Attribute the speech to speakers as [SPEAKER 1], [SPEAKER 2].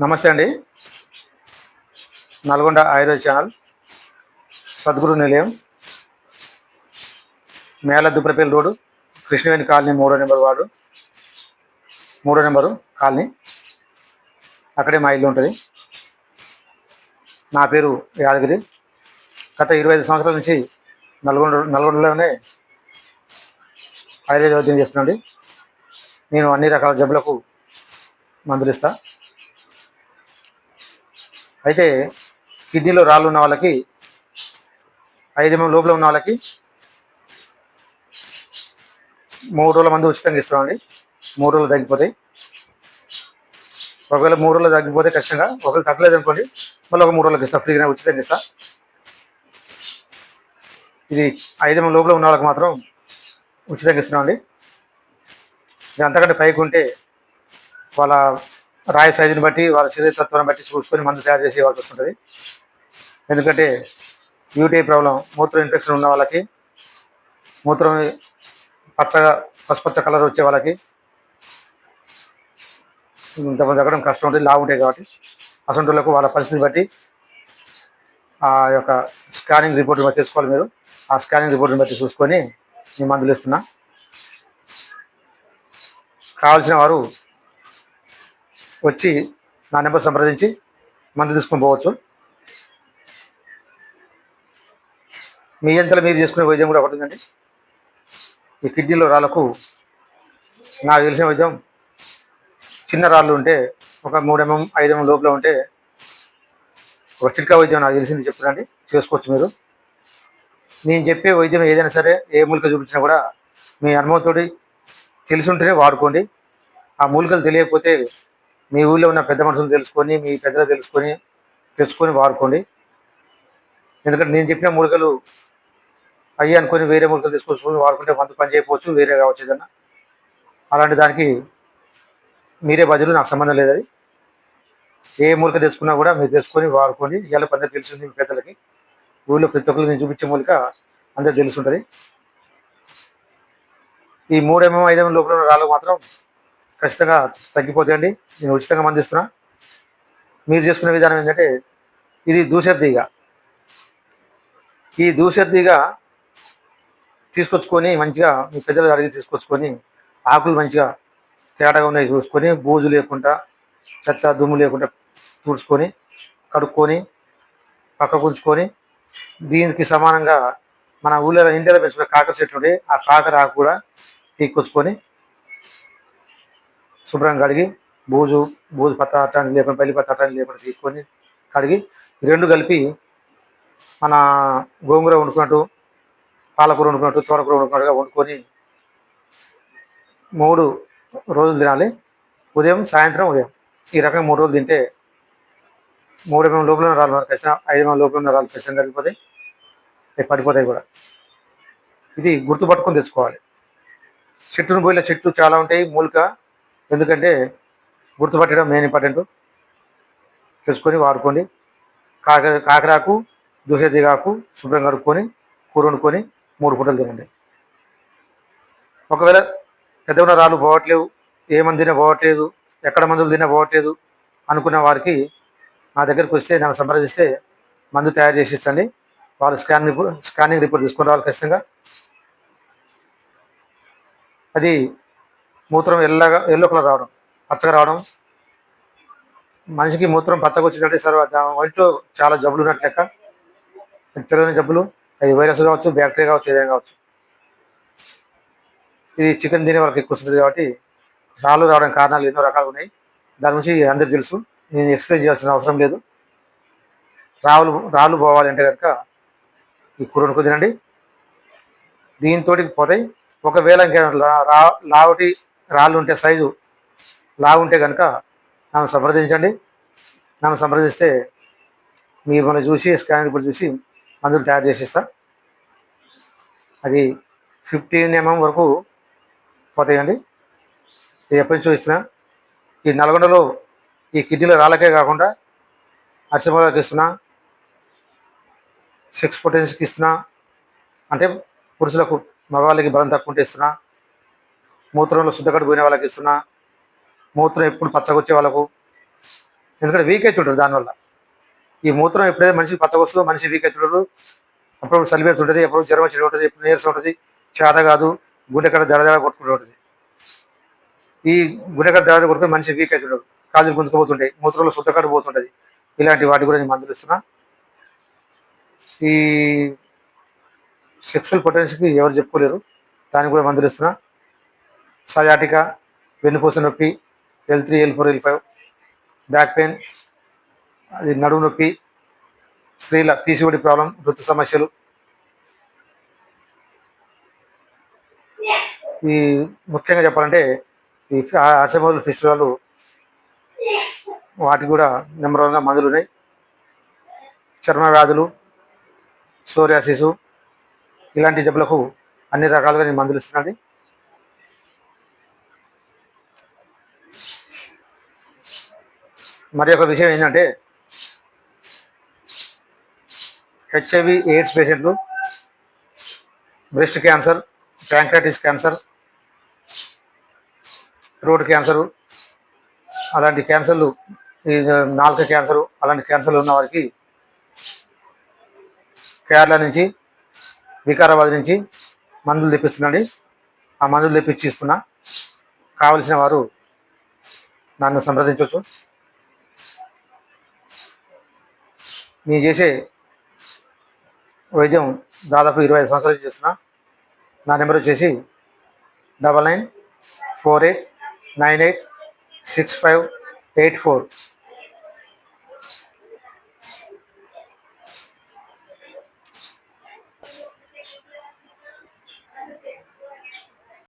[SPEAKER 1] నమస్తే అండి. నల్గొండ ఆయుర్వేద ఛానల్. సద్గురు నిలయం. మేళ దుప్రపల్లి రోడ్డు. కృష్ణవేణి కాలనీ మూడో నెంబర్ వార్డు. మూడో నెంబరు కాలనీ. అక్కడే మా ఇల్లు ఉంటుంది. నా పేరు యాదగిరి. గత ఇరవై ఐదు సంవత్సరాల నుంచి నల్గొండ నల్గొండలోనే ఆయుర్వేద వైద్యం చేస్తున్నాండి. నేను అన్ని రకాల జబ్బులకు మందులు ఇస్తాను అయితే కిడ్నీలో రాళ్ళు ఉన్న వాళ్ళకి ఐదు లోపల ఉన్న వాళ్ళకి మూడు రోజుల మంది ఉచితంగా ఇస్తామండి మూడు రోజులు తగ్గిపోతాయి. ఒకవేళ మూడు రోజులు తగ్గిపోతే ఖచ్చితంగా ఒకవేళ తగ్గలేదు అనుకోండి మళ్ళీ ఒక మూడు రోజులకు ఇస్తా ఫ్రీగా ఉచితంగా ఇస్తా. ఇది ఐదు లోపల ఉన్న వాళ్ళకి మాత్రం ఉచితంగా ఇస్తున్నామండి. ఇది అంతకంటే పైకి ఉంటే వాళ్ళ రాయి సైజుని బట్టి వాళ్ళ శరీరతత్వాన్ని బట్టి చూసుకొని మందు తయారు చేసి ఇవ్వాల్సి వస్తుంటుంది. ఎందుకంటే యూటీఐ ప్రాబ్లం మూత్ర ఇన్ఫెక్షన్ ఉన్న వాళ్ళకి మూత్రం పచ్చగా పసుపచ్చ కలర్ వచ్చే వాళ్ళకి ఇంతమంది తగ్గడం కష్టం ఉంటుంది లావు ఉంటాయి కాబట్టి. అసంటులకు వాళ్ళ పరిస్థితిని బట్టి ఆ యొక్క స్కానింగ్ రిపోర్ట్ని బట్టి తీసుకోవాలి మీరు. ఆ స్కానింగ్ రిపోర్ట్ని బట్టి చూసుకొని మీ మందులు ఇస్తున్నా కావాల్సిన వారు వచ్చి నా నెంబర్ సంప్రదించి మందు తీసుకొని పోవచ్చు. మీ ఎంతలో మీరు చేసుకునే వైద్యం కూడా ఒకటి ఉందండి. ఈ కిడ్నీలో రాళ్ళకు నాకు తెలిసిన వైద్యం చిన్న రాళ్ళు ఉంటే ఒక మూడు ఎంఎం ఐదు ఎంఎం లోపల ఉంటే ఒక చిట్కా వైద్యం నాకు తెలిసింది చెప్తున్నాండి చేసుకోవచ్చు మీరు. నేను చెప్పే వైద్యం ఏదైనా సరే ఏ మూలిక చూపించినా కూడా మీ అనుభవంతో తెలిసి ఉంటేనే వాడుకోండి. ఆ మూలికలు తెలియకపోతే మీ ఊళ్ళో ఉన్న పెద్ద మనుషులు తెలుసుకొని మీ పెద్దలు తెలుసుకొని తెచ్చుకొని వాడుకోండి. ఎందుకంటే నేను చెప్పిన మూలికలు అయ్యి అనుకొని వేరే మూలికలు తీసుకొచ్చుకొని వాడుకుంటే మందు పని చేయకపోవచ్చు వేరే కావచ్చు ఏదన్నా. అలాంటి దానికి మీరే బదులు నాకు సంబంధం లేదు అది. ఏ మూలిక తెచ్చుకున్నా కూడా మీరు తెచ్చుకొని వాడుకోండి ఇవాళ పెద్ద తెలిసింది మీ పెద్దలకి. ఊళ్ళో ప్రతి ఒక్కరికి నేను చూపించే మూలిక అందరికి తెలుసుంటుంది. ఈ మూడేమో ఐదేమో లోపల ఉన్న రాళ్ళు మాత్రం ఖచ్చితంగా తగ్గిపోతాయండి నేను ఉచితంగా మందిస్తున్నా. మీరు చేసుకునే విధానం ఏంటంటే ఇది దూసెర్దీగ ఈ దూసెర్దీగ తీసుకొచ్చుకొని మంచిగా మీ పెద్దలు అడిగి తీసుకొచ్చుకొని ఆకులు మంచిగా తేడాగా ఉన్నాయి చూసుకొని బూజు లేకుండా చెత్త దుమ్ము లేకుండా తుడుచుకొని కడుక్కొని పక్కకు ఉంచుకొని దీనికి సమానంగా మన ఊళ్ళో ఇండియాలో పెంచుకున్న కాకర చెట్లు ఉండే ఆ కాకర ఆకు కూడా తీసుకొచ్చుకొని శుభ్రంగా కడిగి బూజు బూజు పత్త అట్లాంటివి లేకుండా పల్లి పత్త అట్లాంటివి లేకుండా తీసుకొని కడిగి రెండు కలిపి మన గోంగూర వండుకున్నట్టు పాలకూర వండుకున్నట్టు తోటకూర వండుకున్నట్టుగా వండుకొని మూడు రోజులు తినాలి. ఉదయం సాయంత్రం ఉదయం. ఈ రకంగా మూడు రోజులు తింటే మూడు ఎంఎం లోపల రాళ్ళు రాళ్ళు ఖచ్చితంగా ఐదు ఎంఎం లోపల ఉన్న రాళ్ళు ఖచ్చితంగా కలిగిపోతాయి. అవి పడిపోతాయి కూడా. ఇది గుర్తుపట్టుకొని తెచ్చుకోవాలి. చెట్టును పోయిన చెట్లు చాలా ఉంటాయి. మూలిక ఎందుకంటే గుర్తుపట్టడం మెయిన్ ఇంపార్టెంట్ తెలుసుకొని వాడుకోండి. కాక కాకరాకు దుసెదిగాకు శుభ్రంగా కడుక్కొని కూర వండుకొని మూడు పూటలు తినండి. ఒకవేళ పెద్ద ఉన్న రాళ్ళు పోవట్లేవు ఏ మంది తినా పోవట్లేదు ఎక్కడ మందులు తినా పోవట్లేదు అనుకున్న వారికి నా దగ్గరికి వస్తే నన్ను సంప్రదిస్తే మందు తయారు చేసి ఇస్తండి. వాళ్ళు స్కాన్ స్కానింగ్ రిపోర్ట్ తీసుకుని రావాలి ఖచ్చితంగా. అది మూత్రం ఎల్లగా ఎల్లో కలర్ రావడం పచ్చగా రావడం. మనిషికి మూత్రం పచ్చగా వచ్చినట్టే సార్ ఒంట్లో చాలా జబ్బులు ఉన్నట్టు లెక్క. తెలియని జబ్బులు. అది వైరస్ కావచ్చు బ్యాక్టీరియా కావచ్చు ఏదైనా కావచ్చు. ఇది చికెన్ తినే వాళ్ళకి ఎక్కువ ఉంటుంది కాబట్టి రాళ్ళు రావడానికి కారణాలు ఎన్నో రకాలు ఉన్నాయి. దాని గురించి అందరికి తెలుసు. నేను ఎక్స్ప్లెయిన్ చేయాల్సిన అవసరం లేదు. రాళ్ళు రాళ్ళు పోవాలంటే కనుక ఈ కూర వండుకొని తినండి. దీంతో పోతాయి. ఒకవేళ ఇంకా లా- రా లావుటి రాళ్ళు ఉంటే సైజు లాగుంటే కనుక నన్ను సంప్రదించండి. నన్ను సంప్రదిస్తే మీరు మనం చూసి స్కాన్ రిపోర్ట్ చూసి మందులు తయారు చేసి అది ఫిఫ్టీన్ ఎంఎం వరకు పోతాయండి. ఇది ఎప్పటి నుంచి ఇస్తున్నా. ఈ నల్గొండలో ఈ కిడ్నీలో రాళ్ళకే కాకుండా అర్చమలకి ఇస్తున్నా. సిక్స్ పొటెన్స్కి ఇస్తున్నా. అంటే పురుషులకు మగవాళ్ళకి బలం తక్కువ ఉంటే ఇస్తున్నా. మూత్రంలో శుద్ధకట్టు పోయిన వాళ్ళకి ఇస్తున్నా. మూత్రం ఎప్పుడు పచ్చగొచ్చే వాళ్ళకు. ఎందుకంటే వీక్ అవుతుంటారు దానివల్ల. ఈ మూత్రం ఎప్పుడైతే మనిషికి పచ్చగొస్తుందో మనిషి వీక్ అవుతుంటారు అప్పుడు చలి ఎప్పుడు జ్వరం వచ్చి ఉంటుంది ఎప్పుడు నీరసం ఉంటుంది చేత కాదు గుండెక్కడ దడ దడ కొట్టుకుంటూ ఉంటుంది. ఈ గుండెక్కడ దడ కొట్టుకుని మనిషి వీక్ అవుతుంటారు కాజులు గుంజుకుపోతుంటాయి మూత్రంలో శుద్ధకట్టు పోతుంటుంది. ఇలాంటి వాటి గురించి మందులు ఇస్తున్నా. ఈ సెక్షువల్ పొటెన్షియల్కి ఎవరు చెప్పుకోలేరు. దానికి కూడా మందులు ఇస్తున్నా. సజాటికా వెన్నుపూస నొప్పి L three L four L five back pain అది నడుము నొప్పి స్త్రీల పీసీఓడి ప్రాబ్లం ఋతు సమస్యలు. ఈ ముఖ్యంగా చెప్పాలంటే ఈ అసెంబ్లీ ఫెస్టివల్ వాటికి కూడా నెంబర్ వన్గా మందులు ఉన్నాయి. చర్మ వ్యాధులు సోరియాసిస్ ఇలాంటి జబ్బులకు అన్ని రకాలుగా నేను మందులు ఇస్తున్నాను. మరి ఒక విషయం ఏంటంటే హెచ్ఐవి ఎయిడ్స్ పేషెంట్లు breast cancer pancreatitis cancer throat cancer అలాంటి క్యాన్సర్లు ఈ నాలుక క్యాన్సరు అలాంటి క్యాన్సర్లు ఉన్న వారికి కేరళ నుంచి వికారాబాద్ నుంచి మందులు తెప్పిస్తున్నాండి. ఆ మందులు తెప్పించి ఇస్తున్నా. కావలసిన వారు నన్ను సంప్రదించవచ్చు నేను చేసే వైద్యం దాదాపు ఇరవై ఐదు సంవత్సరాలు చేస్తున్నా. నా నెంబర్ వచ్చేసి double nine four eight nine eight six five eight four.